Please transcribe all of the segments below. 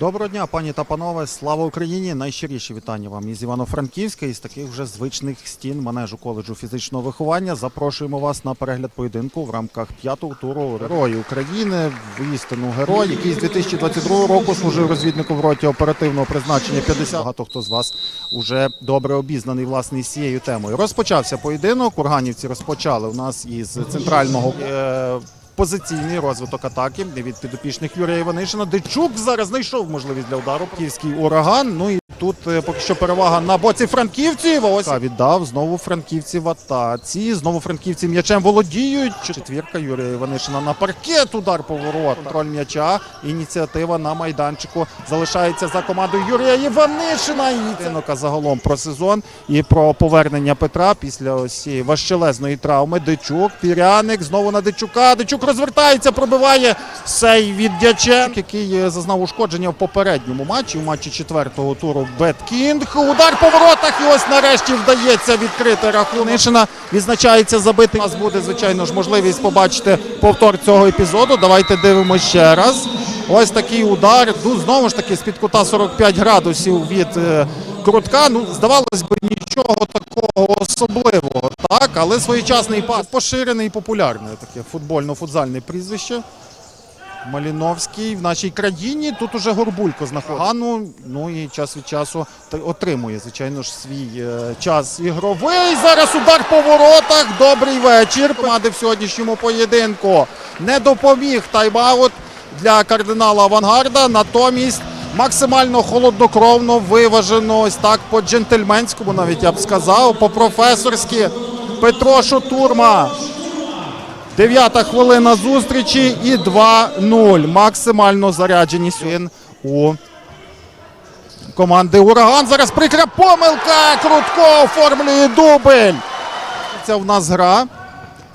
Доброго дня, пані та панове. Слава Україні! Найщиріші вітання вам із Івано-Франківська, із таких вже звичних стін манежу коледжу фізичного виховання. Запрошуємо вас на перегляд поєдинку в рамках п'ятого туру Герої України. Воістину герой, який з 2022 року служив розвідником в роті оперативного призначення 50. Багато хто з вас уже добре обізнаний власне із цією темою. Розпочався поєдинок. Курганівці розпочали у нас із центрального. Позиційний розвиток атаки від підопічних Юрія Іванишина. Дичук зараз знайшов можливість для удару. Київський ураган. Ну і тут е, поки що перевага на боці франківців. Ось а віддав знову франківці в атаці. Знову франківці м'ячем володіють. Четвірка Юрія Іванишина на паркет. Удар по ворот. Контроль м'яча. Ініціатива на майданчику залишається за командою Юрія Іванишина. І Тинока загалом про сезон і про повернення Петра після ось цієї важчелезної травми. Дичук, Піряник, знову на Дичука. Дичук розвертається, пробиває сей від Дяченка, який е, зазнав ушкодження в попередньому матчі, у матчі четвертого туру Беткінг. Удар по воротах. І ось нарешті вдається відкрити рахунок. Відзначається забитий. У нас буде, звичайно ж, можливість побачити повтор цього епізоду. Давайте дивимося ще раз. Ось такий удар. Ну, знову ж таки, з-під кута 45 градусів від е, крутка. Ну, здавалось би, нічого такого особливого, так, але своєчасний пас поширений і популярне таке футбольно-футзальне прізвище. Маліновський в нашій країні. Тут уже Горбулько знаходиться. Гану, ну і час від часу отримує, звичайно ж, свій е, час ігровий. Зараз удар по воротах. Добрий вечір. Команди в сьогоднішньому поєдинку не допоміг тайм-аут для кардинала Авангарда. Натомість максимально холоднокровно виважено, ось так по-джентльменському, навіть я б сказав, по-професорськи. Петро Шотурма. Дев'ята хвилина зустрічі і 2-0. Максимально заряджені сьогодні у команди Ураган. Зараз прикра помилка. Крутко оформлює дубль. Це в нас гра.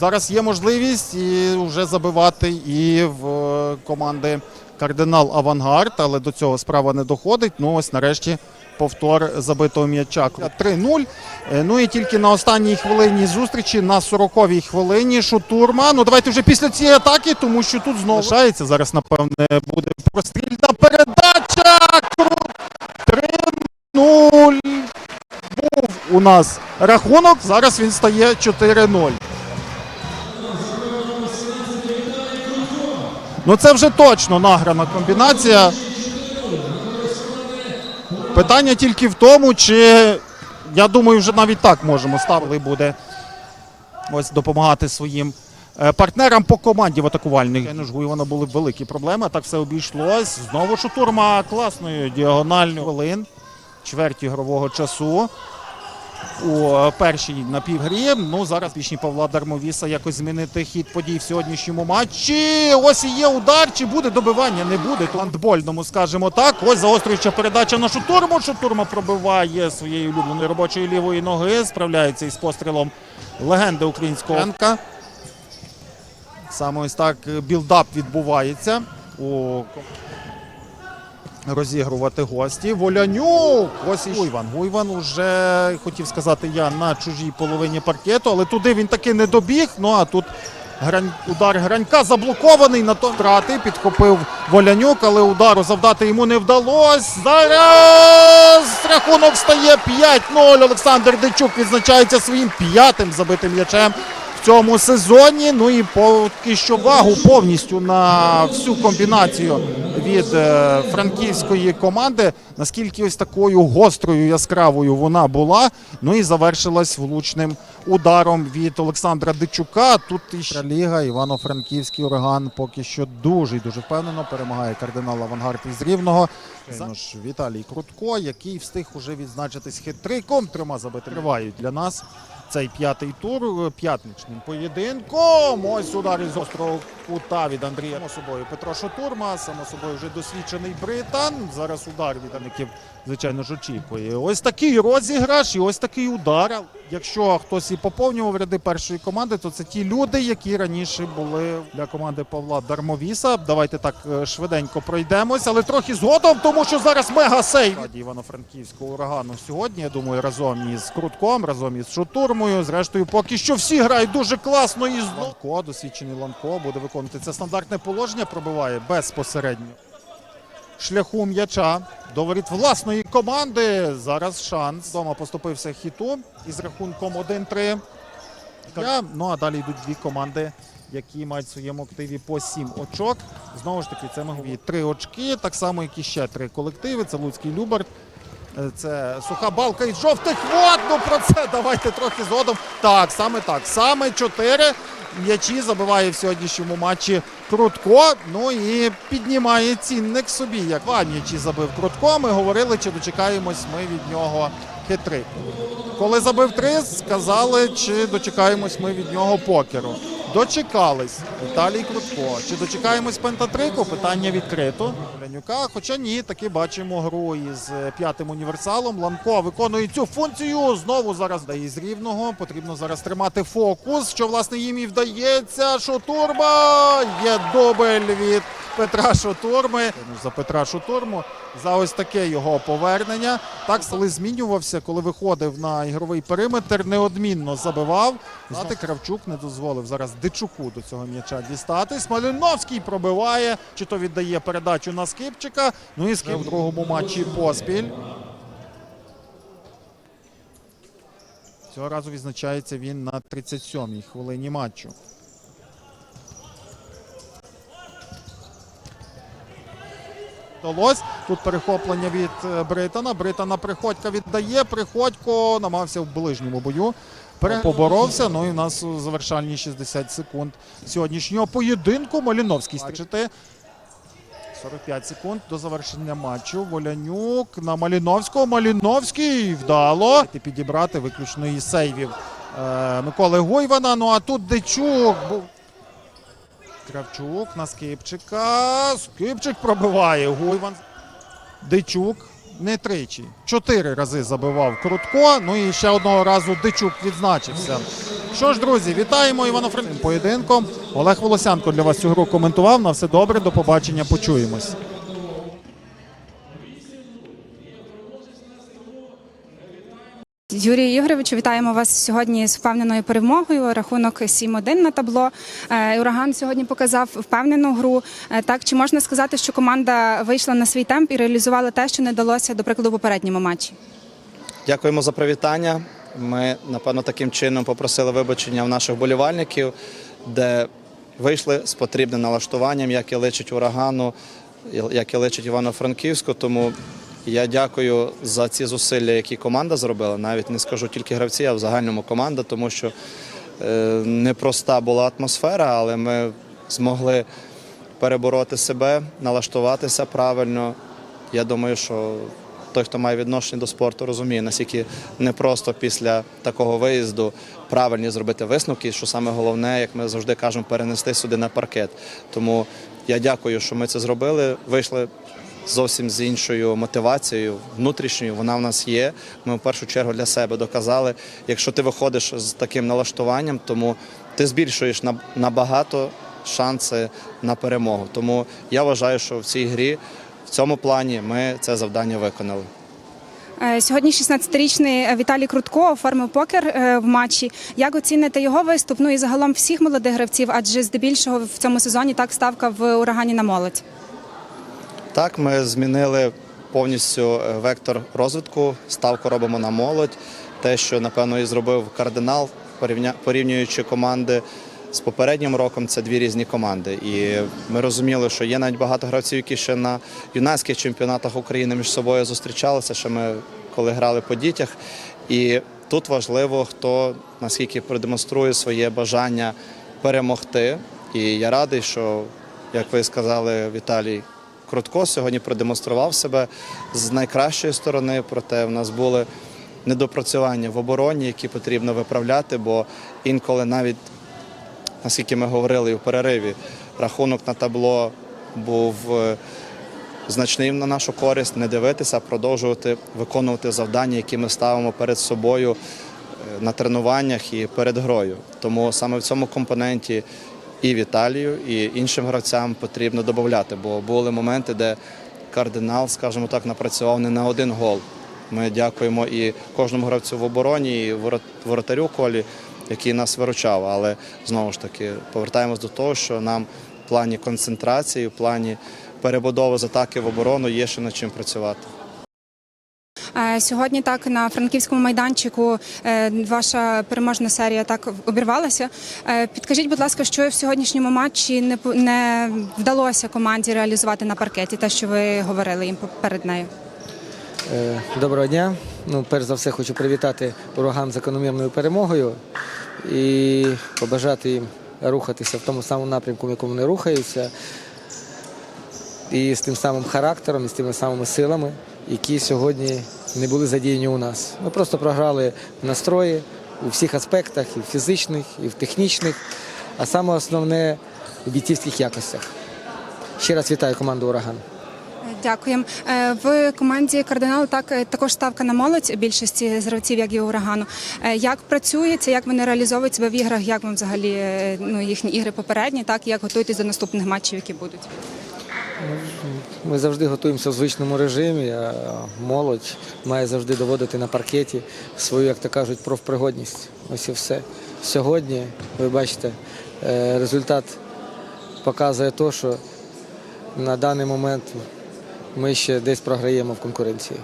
Зараз є можливість і вже забивати і в е, команди Кардинал Авангард, але до цього справа не доходить. Ну ось нарешті повтор забитого м'яча. 3-0. Е, Ну і тільки на останній хвилині зустрічі, на 40-й хвилині, Шутурма. Ну давайте вже після цієї атаки, тому що тут знову лишається. Зараз, напевне, буде прострільна передача. 3-0. Був у нас рахунок. Зараз він стає 4-0. Ну це вже точно награна комбінація. Питання тільки в тому, чи я думаю, вже навіть так можемо ставили буде ось допомагати своїм е, партнерам по команді в атакувальних. Ж Гуйвана були великі проблеми. Так все обійшлось. Знову шутурма класною діагональною хвилин. Чверть ігрового часу. У е, першій напівгрі. Ну зараз пішні Павла Дармовіса якось змінити хід подій в сьогоднішньому матчі. Ось і є удар. Чи буде добивання? Не буде. То Андбольному, скажімо так. Ось заострююча передача на Шутурму. Шутурма пробиває своєї улюбленої робочої лівої ноги. Справляється із пострілом легенди українського ринка. Саме ось так е, білдап відбувається у розігрувати гості. Волянюк! Ось і Гуйван. Гуйван уже хотів сказати я на чужій половині паркету, але туди він таки не добіг. Ну а тут грань, удар гранька заблокований на то втрати. Підхопив Волянюк, але удару завдати йому не вдалося. Зараз рахунок стає 5-0. Олександр Дичук відзначається своїм п'ятим забитим м'ячем цьому сезоні. Ну і поки що вагу повністю на всю комбінацію від е, франківської команди. Наскільки ось такою гострою яскравою вона була. Ну і завершилась влучним ударом від Олександра Дичука. Тут іще ліга Івано-Франківський ураган поки що дуже і дуже впевнено перемагає кардинал Авангард із Рівного. Ж, Віталій Крутко, який встиг уже відзначитись хитриком. Трьома забитими тривають для нас цей п'ятий тур е, п'ятничним поєдинком. Ось удар із острого кута від Андрія. Само собою Петро Шатурма, само собою вже досвідчений британ. Зараз удар від Аників, звичайно ж, очікує. Ось такий розіграш і ось такий удар. Якщо хтось і поповнював ряди першої команди, то це ті люди, які раніше були для команди Павла Дармовіса. Давайте так е, швиденько пройдемось, але трохи згодом, тому що зараз мега сейв Івано-Франківського урагану сьогодні. Я думаю, разом із Крутком, разом із Шутурмою. Зрештою, поки що всі грають дуже класно. І знову Ланко, досвідчений Ланко буде виконувати це стандартне положення. Пробиває безпосередньо. шляху м'яча до воріт власної команди. Зараз шанс. Дома поступився хіту із рахунком 1-3. Я, ну а далі йдуть дві команди, які мають в своєму активі по 7 очок. Знову ж таки, це говоримо три очки, так само, як і ще три колективи. Це Луцький Любарт. Е, Це суха балка із жовтих вод. Ну про це давайте трохи згодом. Так, саме так. Саме чотири м'ячі забиває в сьогоднішньому матчі Крутко. Ну і піднімає цінник собі. Як два м'ячі забив Крутко. Ми говорили, чи дочекаємось ми від нього хитрик. Коли забив три, сказали, чи дочекаємось ми від нього покеру. Дочекались. Віталій Крутко. Чи дочекаємось пентатрику? Питання відкрито. Ренюка, Хоча ні, таки бачимо гру із е, п'ятим універсалом. Ланко виконує цю функцію. Знову зараз дає з рівного. Потрібно зараз тримати фокус. Що власне їм і вдається. Шотурба є добель від Петра Шотурми. Ну, За Петра Шотурму. За ось таке його повернення. Так, коли змінювався, коли виходив на ігровий периметр, неодмінно забивав. Знати Кравчук не дозволив зараз Дичуку до цього м'яча дістатись. Малиновський пробиває, чи то віддає передачу на Скипчика. Ну і Скип в другому матчі поспіль. Цього разу відзначається він на 37-й хвилині матчу. Вдалось. Тут перехоплення від е, Британа. Британа Приходька віддає. Приходько намагався в ближньому бою. Поборовся. Ну і в нас завершальні 60 секунд сьогоднішнього поєдинку. Маліновський бачите. 45 секунд до завершення матчу. Волянюк на Маліновського. Маліновський вдало підібрати виключно із сейвів е, Миколи Гойвана. Ну а тут Дичук був. Кравчук на Скипчика. Скипчик пробиває. Гуйван. Дичук не тричі. Чотири рази забивав Крутко. Ну і ще одного разу Дичук відзначився. Що ж, друзі, вітаємо Івано-Франківським поєдинком. Олег Волосянко для вас цю гру коментував. На все добре. До побачення. Почуємось. Юрію Ігоровичу, вітаємо вас сьогодні з впевненою перемогою. Рахунок 7-1 на табло. Е, Ураган сьогодні показав впевнену гру. Е, Так чи можна сказати, що команда вийшла на свій темп і реалізувала те, що не вдалося, до прикладу, у попередньому матчі? Дякуємо за привітання. Ми, напевно, таким чином попросили вибачення в наших болівальників, де вийшли з потрібним налаштуванням, як і личить урагану, як і личить Івано-Франківську. Тому я дякую за ці зусилля, які команда зробила. Навіть не скажу тільки гравці, а в загальному команда, тому що е, непроста була атмосфера, але ми змогли перебороти себе, налаштуватися правильно. Я думаю, що той, хто має відношення до спорту, розуміє, наскільки непросто після такого виїзду правильні зробити висновки, що саме головне, як ми завжди кажемо, перенести сюди на паркет. Тому я дякую, що ми це зробили. Вийшли зовсім з іншою мотивацією, внутрішньою. Вона в нас є. Ми в першу чергу для себе доказали. Якщо ти виходиш з таким налаштуванням, тому ти збільшуєш набагато шанси на перемогу. Тому я вважаю, що в цій грі. В цьому плані ми це завдання виконали. Е, Сьогодні 16-річний Віталій Крутко оформив покер е, в матчі. Як оціните його виступ? Ну і загалом всіх молодих гравців, адже здебільшого в цьому сезоні так ставка в урагані на молодь. Так, ми змінили повністю е, вектор розвитку, ставку робимо на молодь. Те, що напевно і зробив кардинал, порівнюючи команди з попереднім роком, це дві різні команди. І ми розуміли, що є навіть багато гравців, які ще на юнацьких чемпіонатах України між собою зустрічалися, ще ми коли грали по дітях. І тут важливо, хто наскільки продемонструє своє бажання перемогти. І я радий, що, як ви сказали, Віталій Крутко сьогодні продемонстрував себе з найкращої сторони, проте в нас були недопрацювання в обороні, які потрібно виправляти, бо інколи навіть, наскільки ми говорили і в перериві, рахунок на табло був е, значним на нашу користь, не дивитися, а продовжувати виконувати завдання, які ми ставимо перед собою е, на тренуваннях і перед грою. Тому саме в цьому компоненті і Віталію, і іншим гравцям потрібно додати, бо були моменти, де кардинал, скажімо так, напрацював не на один гол. Ми дякуємо і кожному гравцю в обороні, і воротарю колі, який нас виручав. Але знову ж таки повертаємось до того, що нам в плані концентрації, в плані перебудови з атаки в оборону є ще над чим працювати. Е, Сьогодні так на франківському майданчику е, ваша переможна серія так обірвалася. Е, Підкажіть, будь ласка, що в сьогоднішньому матчі не вдалося команді реалізувати на паркеті, те, що ви говорили їм перед нею. Доброго дня. Ну, перш за все, хочу привітати з закономірною перемогою і побажати їм рухатися в тому самому напрямку, в якому вони рухаються, і з тим самим характером, і з тими самими силами, які сьогодні не були задіяні у нас. Ми просто програли в настрої у всіх аспектах, і в фізичних, і в технічних, а саме основне в бійцівських якостях. Ще раз вітаю команду Ураган. Дякуємо. Е, В команді кардинал так е, також ставка на молодь більшості з гравців, як і урагану. Е, Як працюється, як вони реалізовують себе в іграх, як вам взагалі ну, їхні ігри попередні, так і як готуєтесь до наступних матчів, які будуть? Ми завжди готуємося в звичному режимі. а Молодь має завжди доводити на паркеті свою, як то кажуть, профпригодність. Ось і все. Сьогодні, ви бачите, е, результат показує те, що на даний момент ми ще десь програємо в конкуренції.